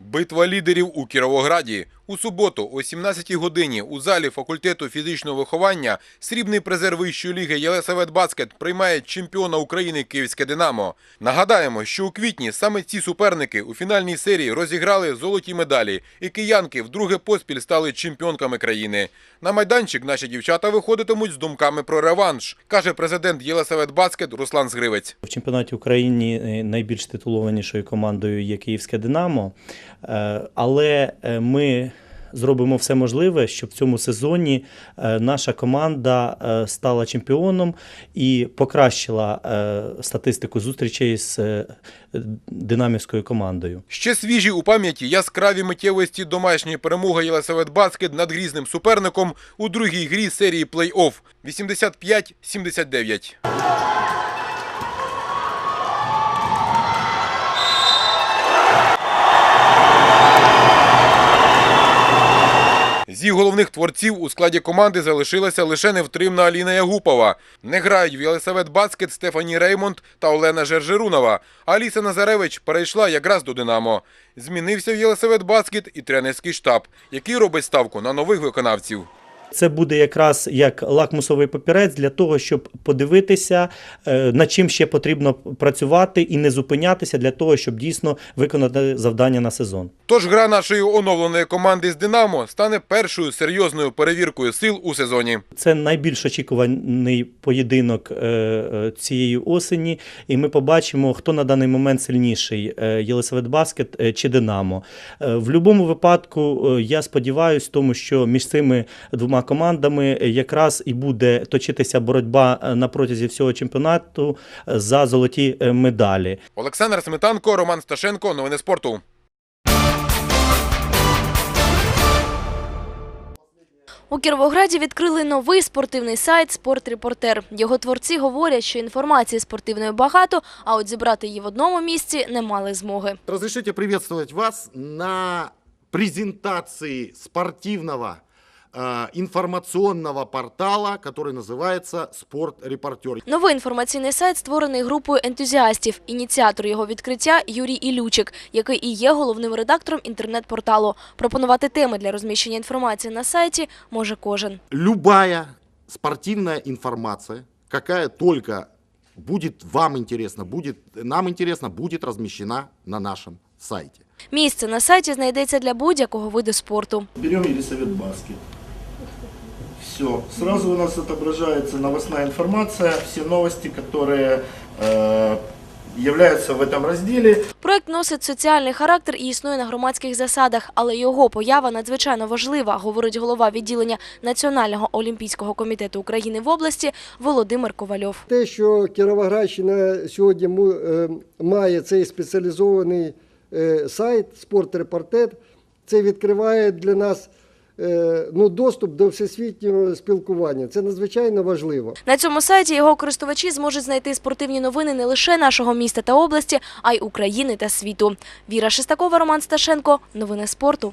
Битва лідерів у Кіровограді. У суботу о 17-й годині у залі факультету фізичного виховання срібний призер вищої ліги Єлисавет Баскет приймає чемпіона України Київське Динамо. Нагадаємо, що у квітні саме ці суперники у фінальній серії розіграли золоті медалі, і киянки вдруге поспіль стали чемпіонками країни. На майданчик наші дівчата виходитимуть з думками про реванш, каже президент Єлисавет Баскет Руслан Згривець. В чемпіонаті України е, найбільш титулованішою командою є Київське Динамо, Е, але е, ми зробимо все можливе, щоб в цьому сезоні е, наша команда е, стала чемпіоном і покращила е, статистику зустрічей з динамівською командою. Ще свіжі у пам'яті яскраві миттєвості домашньої перемоги Єлисавет Баскет над грізним суперником у другій грі серії плей-офф 85-79. Зі головних творців у складі команди залишилася лише невтримна Аліна Ягупова. Не грають в Єлисавет Баскет Стефані Реймонд та Олена Жержерунова. А Аліса Назаревич перейшла якраз до Динамо. Змінився в Єлисавет Баскет і тренерський штаб, який робить ставку на нових виконавців. Це буде якраз як лакмусовий папірець для того, щоб подивитися, е, над чим ще потрібно працювати і не зупинятися для того, щоб дійсно виконати завдання на сезон. Тож гра нашої оновленої команди з Динамо стане першою серйозною перевіркою сил у сезоні. Це найбільш очікуваний поєдинок е, е, цієї осені, і ми побачимо, хто на даний момент сильніший Єлисавет Баскет чи Динамо. В будь-якому випадку я сподіваюся, тому що між цими двома командами е, якраз і буде точитися боротьба е, на протязі всього чемпіонату е, за золоті медалі. Олександр Сметанко, Роман Сташенко. Новини спорту. У Кіровограді відкрили новий спортивний сайт «Спортрепортер». Його творці говорять, що інформації спортивної багато, а от зібрати її в одному місці не мали змоги. Разрешите приветствовать вас на презентации спортивного информационного портала, который называется «Спорт-репортер». Новий інформаційний сайт створений групою ентузіастів. Ініціатор його відкриття Юрій Ілючик, який і є головним редактором інтернет-порталу. Пропонувати теми для розміщення інформації на сайті може кожен. Любая спортивная информация, какая только будет вам интересна, будет нам интересна, будет размещена на нашем сайте. Місце на сайті знайдеться для будь-якого виду спорту. Берем Елисавет Баскет. Все. Сразу у нас отображается новостная информация, все новости, которые э, являются в этом разделе. Проект носить соціальний характер і існує на громадських засадах, але його поява надзвичайно важлива, говорить голова відділення Національного олімпійського комітету України в області Володимир Ковальов. Те, що Кіровоградщина сьогодні му- е, має цей спеціалізований е, сайт «Спортрепортет», це відкриває для нас е, ну, доступ до всесвітнього спілкування. Це надзвичайно важливо. На цьому сайті його користувачі зможуть знайти спортивні новини не лише нашого міста та області, а й України та світу. Віра Шестакова, Роман Сташенко. Новини спорту.